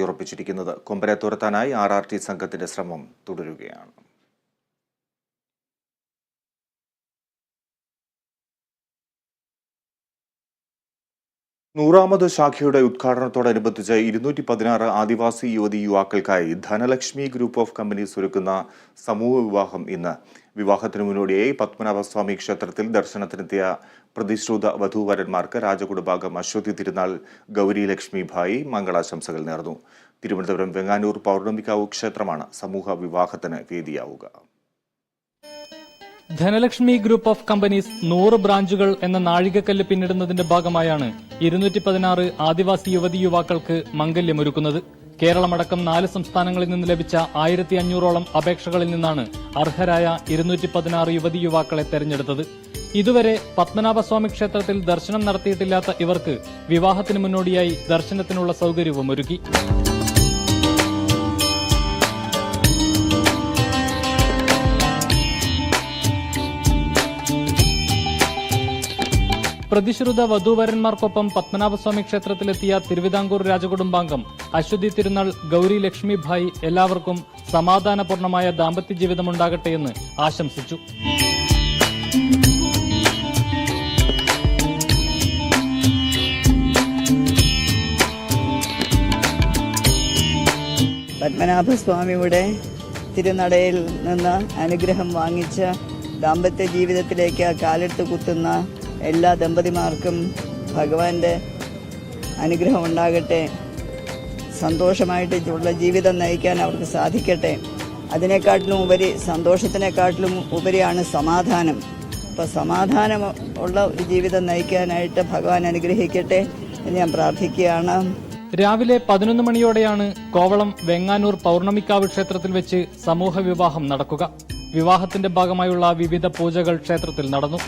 ഉറപ്പിച്ചിരിക്കുന്നത്. കൊമ്പരെ തുരത്താനായി R R T സംഘത്തിന്റെ ശ്രമം തുടരുകയാണ്. നൂറാമത് ശാഖയുടെ ഉദ്ഘാടനത്തോടനുബന്ധിച്ച് ഇരുന്നൂറ്റി പതിനാറ് ആദിവാസി യുവതി യുവാക്കൾക്കായി ധനലക്ഷ്മി ഗ്രൂപ്പ് ഓഫ് കമ്പനീസ് ഒരുക്കുന്ന സമൂഹ വിവാഹം ഇന്ന്. വിവാഹത്തിന് മുന്നോടിയായി പത്മനാഭസ്വാമി ക്ഷേത്രത്തിൽ ദർശനത്തിനെത്തിയ പ്രതിശ്രുത വധൂവരന്മാർക്ക് രാജകുടുംബാംഗം അശ്വതി തിരുനാൾ ഗൗരി ലക്ഷ്മി ഭായി മംഗളാശംസകൾ നേർന്നു. തിരുവനന്തപുരം വെങ്ങാനൂർ പൗർണമികാവ് ക്ഷേത്രമാണ് സമൂഹ വിവാഹത്തിന് വേദിയാവുക. ധനലക്ഷ്മി ഗ്രൂപ്പ് ഓഫ് കമ്പനീസ് നൂറ് ബ്രാഞ്ചുകൾ എന്ന നാഴികക്കല്ല് പിന്നിടുന്നതിന്റെ ഭാഗമായാണ് ഇരുന്നൂറ്റി പതിനാറ് ആദിവാസി യുവതി യുവാക്കൾക്ക് മംഗല്യമൊരുക്കുന്നത്. കേരളമടക്കം നാല് സംസ്ഥാനങ്ങളിൽ നിന്ന് ലഭിച്ച ആയിരത്തി അഞ്ഞൂറോളം അപേക്ഷകളിൽ നിന്നാണ് അർഹരായ ഇരുന്നൂറ്റി പതിനാറ് യുവതി യുവാക്കളെ തെരഞ്ഞെടുത്തത്. ഇതുവരെ പത്മനാഭസ്വാമി ക്ഷേത്രത്തിൽ ദർശനം നടത്തിയിട്ടില്ലാത്ത ഇവർക്ക് വിവാഹത്തിന് മുന്നോടിയായി ദർശനത്തിനുള്ള സൌകര്യവും ഒരുക്കി പ്രതിശ്രുത വധൂവരന്മാർക്കൊപ്പം പത്മനാഭസ്വാമി ക്ഷേത്രത്തിലെത്തിയ തിരുവിതാംകൂർ രാജകുടുംബാംഗം അശ്വതി തിരുനാൾ ഗൗരി ലക്ഷ്മിഭായ് എല്ലാവർക്കും സമാധാനപൂർണമായ ദാമ്പത്യ ജീവിതമുണ്ടാകട്ടെയെന്ന് ആശംസിച്ചു. പത്മനാഭസ്വാമിയുടെ തിരുനടയിൽ നിന്ന് അനുഗ്രഹം വാങ്ങിച്ച ദാമ്പത്യ ജീവിതത്തിലേക്ക് കാലെടുത്ത് കുത്തുന്ന എല്ലാ ദമ്പതിമാർക്കും ഭഗവാന്റെ അനുഗ്രഹം ഉണ്ടാകട്ടെ സന്തോഷമായിട്ടുള്ള ജീവിതം നയിക്കാൻ അവർക്ക് സാധിക്കട്ടെ. അതിനെക്കാട്ടിലും ഉപരി സന്തോഷത്തിനെക്കാട്ടിലും ഉപരിയാണ് സമാധാനം. അപ്പോൾ സമാധാനം ഉള്ള ഒരു ജീവിതം നയിക്കാനായിട്ട് ഭഗവാൻ അനുഗ്രഹിക്കട്ടെ എന്ന് ഞാൻ പ്രാർത്ഥിക്കുകയാണ്. രാവിലെ പതിനൊന്ന് മണിയോടെയാണ് കോവളം വെങ്ങാനൂർ പൗർണമിക്കാവ് ക്ഷേത്രത്തിൽ വെച്ച് സമൂഹ വിവാഹം നടക്കുക. വിവാഹത്തിന്റെ ഭാഗമായുള്ള വിവിധ പൂജകൾ ക്ഷേത്രത്തിൽ നടന്നു.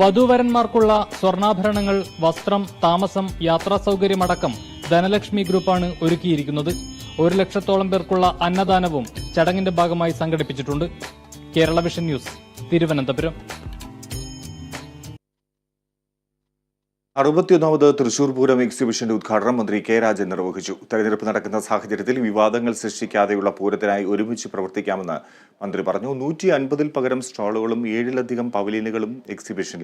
വധൂവരന്മാർക്കുള്ള സ്വർണാഭരണങ്ങൾ വസ്ത്രം താമസം യാത്രാ സൗകര്യമടക്കം ധനലക്ഷ്മി ഗ്രൂപ്പാണ് ഒരുക്കിയിരിക്കുന്നത്. ഒരു ലക്ഷത്തോളം പേർക്കുള്ള അന്നദാനവും ചടങ്ങിന്റെ ഭാഗമായി സംഘടിപ്പിച്ചിട്ടുണ്ട്. Kerala vision news Thiruvananthapuram. അറുപത്തിയൊന്നാമത് Thrissur Pooram എക്സിബിഷന്റെ ഉദ്ഘാടനം മന്ത്രി കെ രാജൻ നിർവഹിച്ചു. തെരഞ്ഞെടുപ്പ് നടക്കുന്ന സാഹചര്യത്തിൽ വിവാദങ്ങൾ സൃഷ്ടിക്കാതെയുള്ള പൂരത്തിനായി ഒരുമിച്ച് പ്രവർത്തിക്കാമെന്ന് മന്ത്രി പറഞ്ഞു. നൂറ്റി അൻപതിൽ പകരം സ്റ്റാളുകളും ഏഴിലധികം പവലിയനുകളും എക്സിബിഷനിൽ